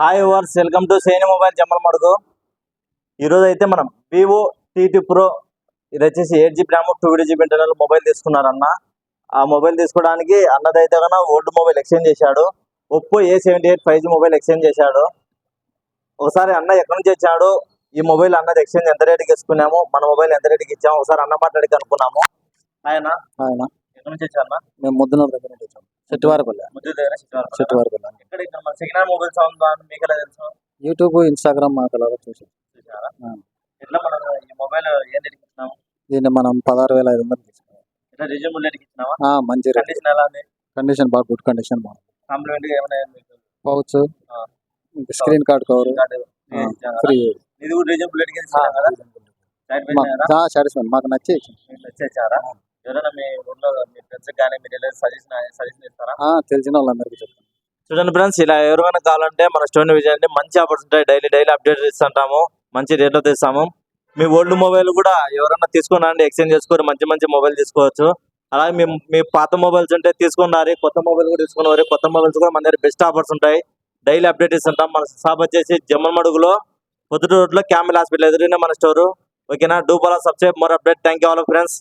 Hi verse welcome to సేని mobile Jammalamadugu ఈరోజు అయితే మనం వివో టీటీ ప్రో ఇది వచ్చేసి eight GB RAM two GB internal mobile తీసుకున్నారన్న. ఆ మొబైల్ తీసుకోవడానికి అన్నదైతే కన్నా ఓల్డ్ మొబైల్ ఎక్స్చేంజ్ చేశాడు. Oppo A seventy eight five G mobile exchange చేశాడు. ఒకసారి అన్న ఎక్కడి నుంచి వచ్చాడు? ఈ మొబైల్ అన్నది ఎక్స్చేంజ్ ఎంత రేటుకి తీసుకున్నాము? మన మొబైల్ ఎంత రేటుకి ఇచ్చాము? ఒకసారి అన్న మాట్లాడికి అనుకున్నాము. ఆయన ఆయన ఎక్కడి నుంచి వచ్చా అన్న? మేము ముద్దునూరు దగ్గర నుంచి వచ్చాం. చెట్టువారపల్లి ముద్దు దగ్గర. చెట్టువారపల్లి హ్యాండ్ మొబైల్స్ ఉందా అని మీకు ఎలా తెలుసు? యూట్యూబ్ ఇన్స్టాగ్రామ్ మాకు అలాగా చూసాం చూసారా. ఎట్లా మనం ఈ మొబైల్ ఏం రేటుకి ఇచ్చినాము దీన్ని మనం పదహారు వేల ఐదు వందలు తీసుకున్నాం ఇట్లా రీజనబుల్ రేటుకి ఇచ్చినావా? ఆ, మంచి రేట్ కండిషన్ ఎలా ఉంది? కండిషన్ బాగా గుడ్ కండిషన్ బాగుంది కాంప్లిమెంట్ ఏమైనా మీకు పౌచ్ ఆ. Screen card cover free. ఇది కూడా రీజనబుల్ రేటుకి ఇచ్చినాం. కదా సైడ్ పెట్టినారా సాటిస్ఫై మాకు నచ్చి ఇచ్చాం. మీకు నచ్చేసారా ఎవరైనా మీ ఊళ్ళో మీ ఫ్రెండ్స్ కానీ మీరు సజెషన్ సజెషన్ ఇస్తారా? ఆ, తెలిసిన వాళ్ళందరికీ చెప్తాం. చూడండి ఫ్రెండ్స్ ఇలా ఎవరికైనా కావాలంటే మన స్టోన్ విజయండి మంచి ఆఫర్స్ ఉంటాయి డైలీ డైలీ అప్డేట్ ఇస్తుంటాము. మంచి రేట్లో తీస్తాము. మీ ఓల్డ్ మొబైల్ కూడా ఎవరైనా తీసుకుని రండి ఎక్స్చేంజ్ చేసుకోరు మంచి మంచి మొబైల్ తీసుకోవచ్చు. అలాగే మీ మీ పాత మొబైల్స్ ఉంటే తీసుకున్నారు కొత్త మొబైల్ కూడా తీసుకున్నారు వారి కొత్త మొబైల్స్ కూడా మన దగ్గర బెస్ట్ ఆఫర్స్ ఉంటాయి. డైలీ అప్డేట్ ఇస్తుంటాం. మన షాప్ వచ్చేసి జమ్మన్ మడుగులో పొద్దుటూరులో క్యామిల్ హాస్పిటల్ ఎదురునే మన స్టోరు. ఓకేనా? Do Bala subscribe more update. Thank you all friends.